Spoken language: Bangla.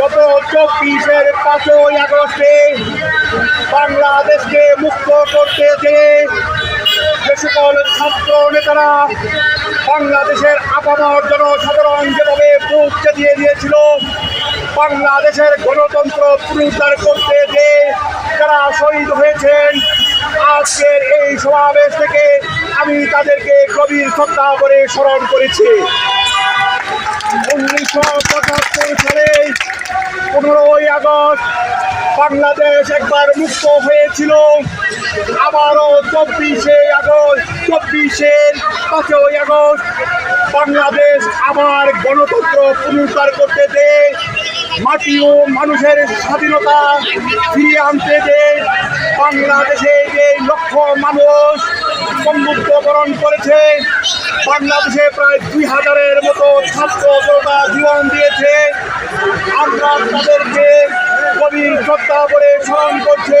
গত চব্বিশের পাঁচই আগস্টে বাংলাদেশকে মুক্ত করতে যে সকল ছাত্র নেতারা বাংলাদেশের আপামর জনসাধারণ যেভাবে বুঝতে দিয়ে দিয়েছিল, বাংলাদেশের গণতন্ত্র পুনরুদ্ধার করতে যে যারা শহীদ হয়েছেন, আজকের এই সমাবেশ থেকে আমি তাদেরকে গভীর শ্রদ্ধা করে স্মরণ করেছি। উনিশশো পঁচাত্তর পনেরোই আগস্ট বাংলাদেশ একবার মুক্ত হয়েছিল। আবারও চব্বিশে আগস্ট, চব্বিশের পাঁচই আগস্ট বাংলাদেশ আবার গণতন্ত্র পুনরুদ্ধার করতে দে মাটি ও মানুষের স্বাধীনতা ফিরিয়ে আনতে দে বাংলাদেশে যে লক্ষ মানুষ বরণ করেছে। বাংলাদেশে প্রায় দুই হাজারের মতো ছাত্র জনতা জীবন দিয়েছে। আমরা তাদেরকে গভীর শ্রদ্ধা করে স্মরণ করছে।